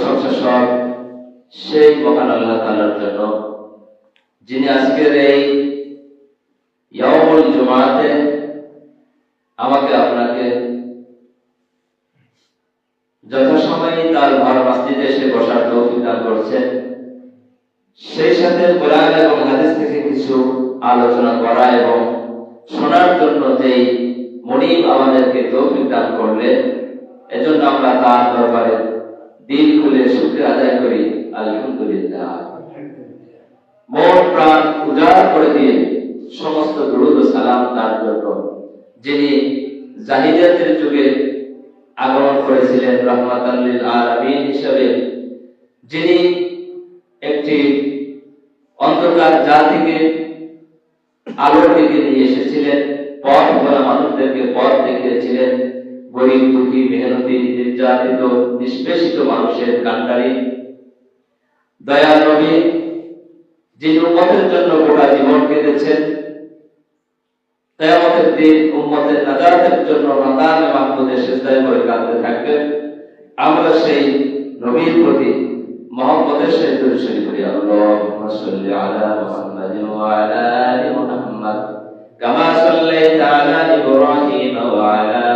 প্রশংসা সব সেই মহান আল্লাহ তাআলার জন্য, যিনি আজকের এই জুমাতে আমাকে আপনাকে যথাসময়ে তার ঘর মসজিদে এসে বসার তৌফিক করছেন সেই সাথে কোরআন এবং হাদিস থেকে কিছু আলোচনা করা এবং শোনার জন্য যেই মনিব আমাদেরকে তৌফিক দান করলেন, এজন্য আমরা তার দরবারে দিল খুলে শুক্রিয়া আদায় করি, আলহামদুলিল্লাহ। মন প্রাণ উজাড় করে দিয়ে সমস্ত দুরুদ ও সালাম তার জন্য যিনি জাহিলিয়াতের যুগে আগমন করেছিলেন রহমাতাল্লিল আলামিন হিসেবে, যিনি একটি অন্ধকার যা থেকে আলোর দিকে নিয়ে এসেছিলেন, পথ ভোলা মানুষদেরকে পথ দেখিয়েছিলেন গরিব দুঃখী মেহনতি নির্যাতিত, নিষ্পেষিত মানুষের কান্ডারি। দয়া নবী যিনি উম্মতের জন্য গোটা জীবন কেঁদেছেন, কেয়ামতের দিন উম্মতের নাজাতের জন্য মাকামে মাহমুদে সিজদায় করে কাঁদতে থাকবেন। আমরা সেই নবীর প্রতি মোহাম্মদের দরুদ শরীফ পড়ি। আল্লাহুম্মা সাল্লি আলা আলা ইব্রাহিম ওয়া আলা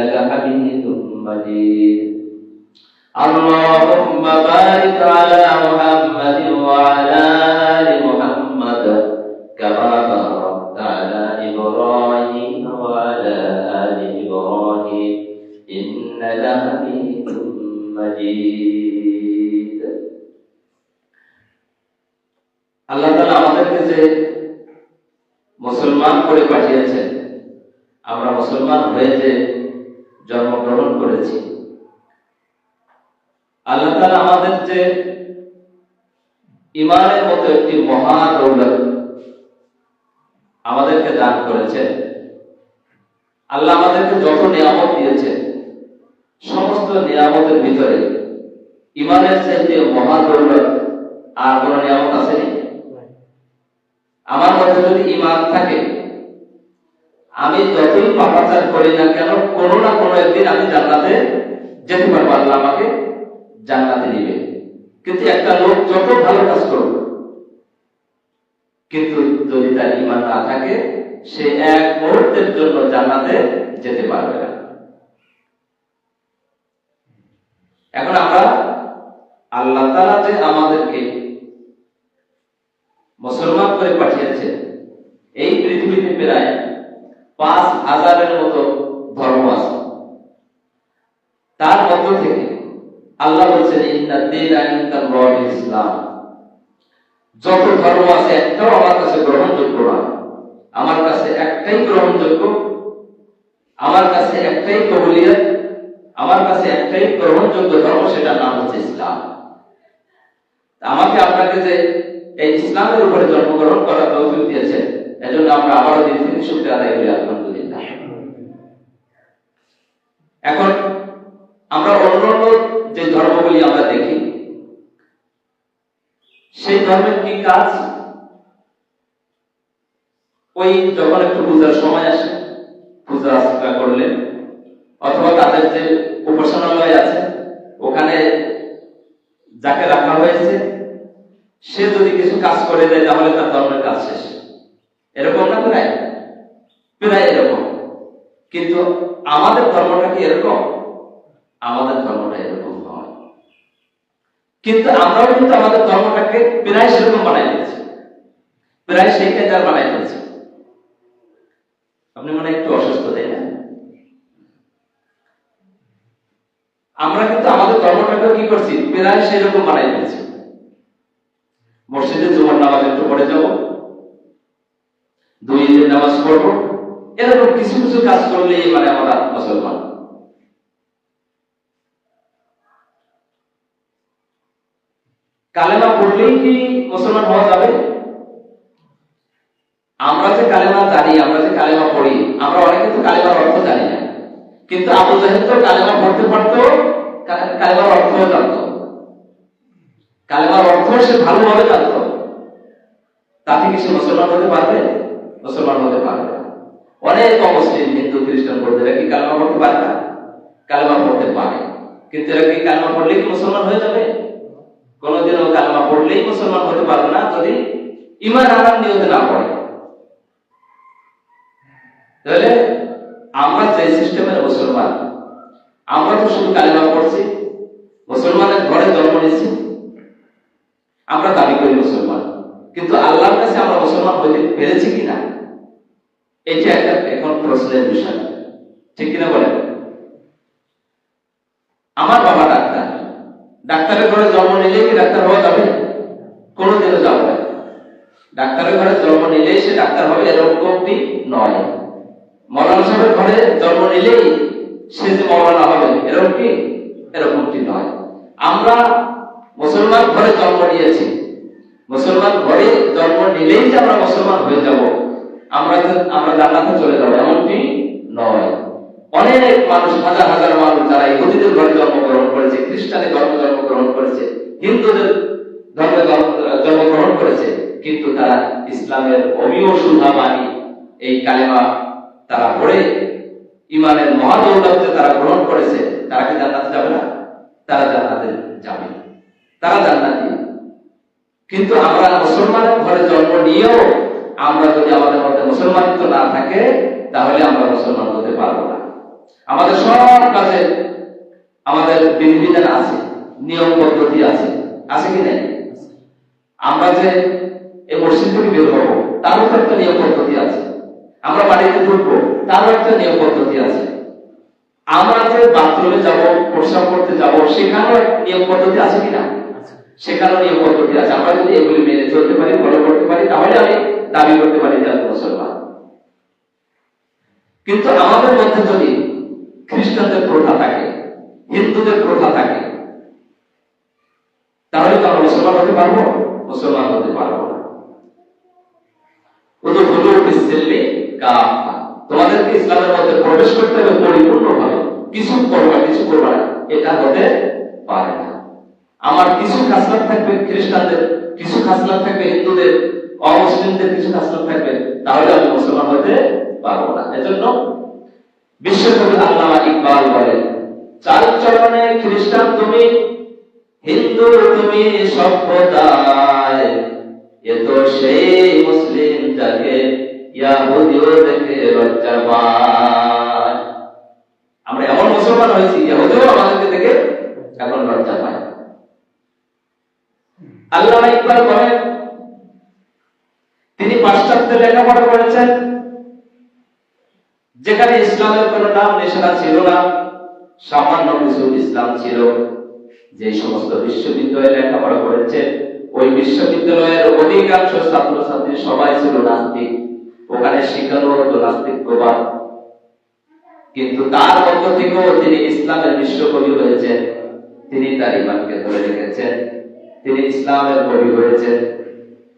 ইন্নাকা হামিদুম মাজিদ اللهم بارك على محمد وعلى آل محمد كما باركت على إبراهيم وعلى آل إبراهيم إنك حميد مجيد আল্লাহ তাআলা আমাদেরকে যে মুসলমান করে পাঠিয়েছেন আমরা মুসলমান হয়ে যে জন্মগ্রহণ করেছি। আল্লাহ তাআলা আমাদের যে ইমানের মতো একটি মহা দৌলত আমাদেরকে দান করেছে আল্লাহ আমাদেরকে যত নিয়ামত দিয়েছে সমস্ত নিয়ামতের ভিতরে ইমানের চাইতে মহা দৌলত আর কোন নিয়ামত আছে নি আমার মধ্যে যদি ইমান থাকে আমি যতই পাপাচার করি না কেন, কোনো না কোনো একদিন আমি জান্নাতে যেতে পারব। আল্লাহ আমাকে জান্নাতে দিবে কিন্তু একটা লোক যত ভালো কাজ করবে কিন্তু যদি তার ইমান না থাকে, সে এক মুহূর্তের জন্য জান্নাতে যেতে পারবে না। এখন আমরা আল্লাহ তাআলা যে আমাদেরকে মুসলমান করে পাঠিয়েছে এই পৃথিবীতে প্রায় পাঁচ হাজারের মতো ধর্ম আছে। তার মধ্য থেকে আল্লাহ বলছেন ইসলাম। যত ধর্ম আছে, একটাও আমার কাছে গ্রহণযোগ্য না। আমার কাছে একটাই গ্রহণযোগ্য। আমার কাছে একটাই কবুলিয়ত। আমার কাছে একটাই গ্রহণযোগ্য ধর্ম, সেটার নাম হচ্ছে ইসলাম। আমাকে আপনাকে যে এই ইসলামের উপরে জন্মগ্রহণ করার তৌফিক দিয়েছেন এজন্য আমরা আবারও দিন থেকে আদায় করি, আলহামদুলিল্লাহ। এখন আমরা অন্য যে ধর্মগুলি আমরা দেখি, সেই ধর্মের কি কাজ? ওই যখন একটু পূজার সময় আসে, পূজা আর্চনা করলেন অথবা তাদের যে উপাসনালয় আছে, ওখানে যাকে রাখা হয়েছে, সে যদি কিছু কাজ করে দেয়, তাহলে তার ধর্মের কাজ শেষ। এরকম না প্রায়? প্রায় এরকম। কিন্তু আমাদের ধর্মটা কি এরকম? আমাদের ধর্মটা এরকম কিন্তু আমরাও কিন্তু আমাদের ধর্মটাকে প্রায় সেরকম বানাই দিয়েছি প্রায় সেই কাজে বানাই দিয়েছি আপনি মনে একটু অসুস্থ, তাই না? আমরা কিন্তু আমাদের ধর্মটাকে কি করছি? প্রায় সেরকম বানাই দিয়েছি মসজিদে জুমার নামাজ একটু পড়ে যাব। দুই ঈদের নামাজ পড়ব। এরকম কিছু কিছু কাজ করলেই মানে আমরা মুসলমান। কালেমা পড়লেই কি মুসলমান হওয়া যাবে? আমরা যে কালেমা জানি, আমরা যে কালেমা পড়ি, আমরা অনেকে তো কালেমার অর্থ জানি না। কিন্তু আবু জাহেদ তো কালেমা পড়তে পারতো কালেমার অর্থও জানতো। কালেমার অর্থ সে ভালোভাবে জানতো। তাতে কি সে মুসলমান হতে পারবে? মুসলমান হতে পারবে অনেক অমুসলিম হিন্দু, খ্রিস্টান বৌদ্ধরা কি কালেমা পড়তে পারে না? কালেমা পড়তে পারে। কিন্তু এরা কি কালমা পড়লেই কি মুসলমান হয়ে যাবে? কোনোদিনও কালমা পড়লেই মুসলমান হতে পারবে না যদি ইমান আনার নিয়তে না পড়ে। তাহলে আমরা যে সিস্টেমের মুসলমান, আমরা তো শুধু কালেমা পড়ছি, মুসলমানের ঘরে জন্ম নিয়েছি, আমরা দাবি করি মুসলমান। কিন্তু আল্লাহর কাছে আমরা মুসলমান হইতে পেরেছি কিনা এটা একটা এখন প্রশ্নের বিষয়। ঠিক কিনা বলেন? আমার বাবা ডাক্তার। ডাক্তারের ঘরে জন্ম নিলেই কি ডাক্তার হওয়া যাবে? কোনোদিনও যাবে না। ডাক্তারের ঘরে জন্ম নিলেই সে ডাক্তার হবে এরকমটি নয়। মৌলানা সাহেবের ঘরে জন্ম নিলেই সে যে মৌলানা হবে এরকম কি এরকমটি নয়। আমরা মুসলমান ঘরে জন্ম নিয়েছি। মুসলমান ঘরে জন্ম নিলেই যে আমরা মুসলমান হয়ে যাব আমরা আমরা জান্নাতে চলে যাব, এমনটি নয়। অনেক মানুষ, হাজার হাজার মানুষ যারা ইহুদিদের ঘরে জন্মগ্রহণ করেছে, খ্রিস্টানের ধর্ম জন্মগ্রহণ করেছে, হিন্দুদের ধর্মে জন্মগ্রহণ করেছে, কিন্তু তারা ইসলামের অমীয় সুধা বাণী এই কালেমা তারা পড়ে, ইমানের মহাদৌলতকে তারা গ্রহণ করেছে, তারা কি জান্নাতে যাবে না? তারা জান্নাতে যাবে। তারা জান্নাতি। কিন্তু আমরা মুসলমানের ঘরে জন্ম নিয়েও আমরা যদি আমাদের মধ্যে মুসলমানিত্ব না থাকে তাহলে আমরা মুসলমান হতে পারব না। আমাদের সব কাজে আমাদের বিধিবিধান আছে নিয়ম পদ্ধতি আছে। আছে কি নেই? আমরা যে এই মসজিদ থেকে বের হব তারও তো একটা নিয়ম পদ্ধতি আছে। আমরা বাড়িতে ঢুকবো তারও একটা নিয়ম পদ্ধতি আছে। আমরা যে বাথরুমে যাব প্রস্রাব করতে যাব সেখানেও নিয়ম পদ্ধতি আছে কিনা সেখানেও নিয়ম পদ্ধতি আছে। আমরা যদি এগুলি মেনে চলতে পারি ফলো করতে পারি তাহলে আমি দাবি করতে পারি যে আমি মুসলমান। কিন্তু আমাদের মধ্যে যদি খ্রিস্টানদের প্রথা থাকে, হিন্দুদের প্রথা থাকে, তাহলে তো আমরা মুসলমান হতে পারব? মুসলমান হতে পারব না। হুজুর তোমাদেরকে ইসলামের মধ্যে প্রবেশ করতে হবে পরিপূর্ণভাবে। কিছু করবা কিছু করবা না। এটা হতে পারে না। আমার কিছু খাসলাত থাকবে খ্রিস্টানদের, কিছু খাসলাত থাকবে হিন্দুদের। অমুসলিমদের কিছু খাসলাত থাকবে, তাহলে আমি মুসলমান হতে পারব না। এজন্য বিশ্বকবি আল্লামা ইকবাল বলেন চাল চলনে খ্রিস্টান তুমি, হিন্দু তুমি সভ্যতায় এ তো সেই মুসলিম যাকে ইয়াহুদিও দেখে লজ্জা পায়। আমরা এমন মুসলমান হয়েছি ইহুদিও আমাদেরকে দেখে এখন লজ্জা পায়। আল্লাহ ইকবাল বলেন পাশ্চাত্যে লেখাপড়া করেছেন, যেখানে ইসলামের কোনো নাম নিশানা ছিল না, সামান্য কিছু ইসলাম ছিল, যে সমস্ত বিশ্ববিদ্যালয়ে লেখাপড়া করেছে ওই বিশ্ববিদ্যালয়ের অধিকাংশ ছাত্রছাত্রী সবাই ছিল নাস্তিক, ওখানে শিখানো হতো নাস্তিকবাদ কিন্তু তার মধ্য থেকেও তিনি ইসলামের বিশ্বকবি হয়েছেন, তিনি তার ইমানকে ধরে রেখেছেন, তিনি ইসলামের কবি হয়েছেন।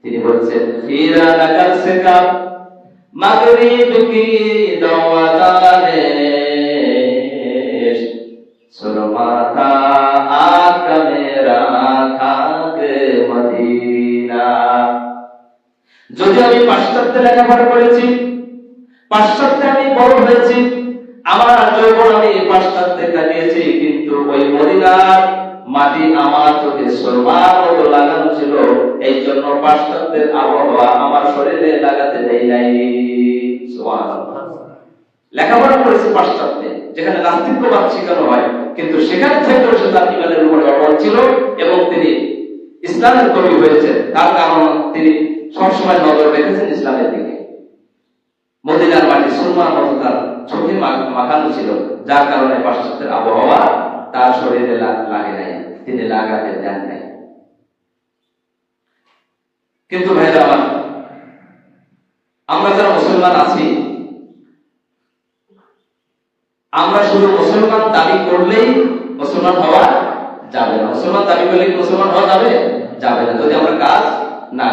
তিনি বলছেন, ফিরা সুরমাতা আকা মেরা খাক মদিনা। যদি আমি পাশ্চাত্যে লেখাপড়া করেছি পাশ্চাত্যে আমি বড় হয়েছি, আমার যৌবন আমি পাশ্চাত্যে কাটিয়েছি, কিন্তু ওই মদিনার মাটি আমার চোখে সরবার মতো লাগানো ছিল। এই জন্য পাশ্চাত্যের আবহাওয়া আমার শরীরে লাগাতে দেয় নাই। লেখাপড়া করেছে পাশ্চাত্যে, যেখানে শেখানো হয়, কিন্তু সে তার ইমানের উপরে অটল ছিল এবং তিনি ইসলামের কবি হয়েছেন। তার কারণ তিনি সবসময় নজর রেখেছেন ইসলামের দিকে। মদিনার মাটি সুরমার মতো তার চোখে মাখানো ছিল, যার কারণে পাশ্চাত্যের আবহাওয়া তার শরীরে লাগে নাই, তিনি লাগাতে দেন নাই। কিন্তু ভাইরা আমার, আমরা যারা মুসলমান আছি, আমরা শুধু মুসলমান দাবি করলেই মুসলমান হওয়া যাবে না। মুসলমান দাবি করলে মুসলমান হওয়া যাবে? যাবে না। যদি আমরা কাজ না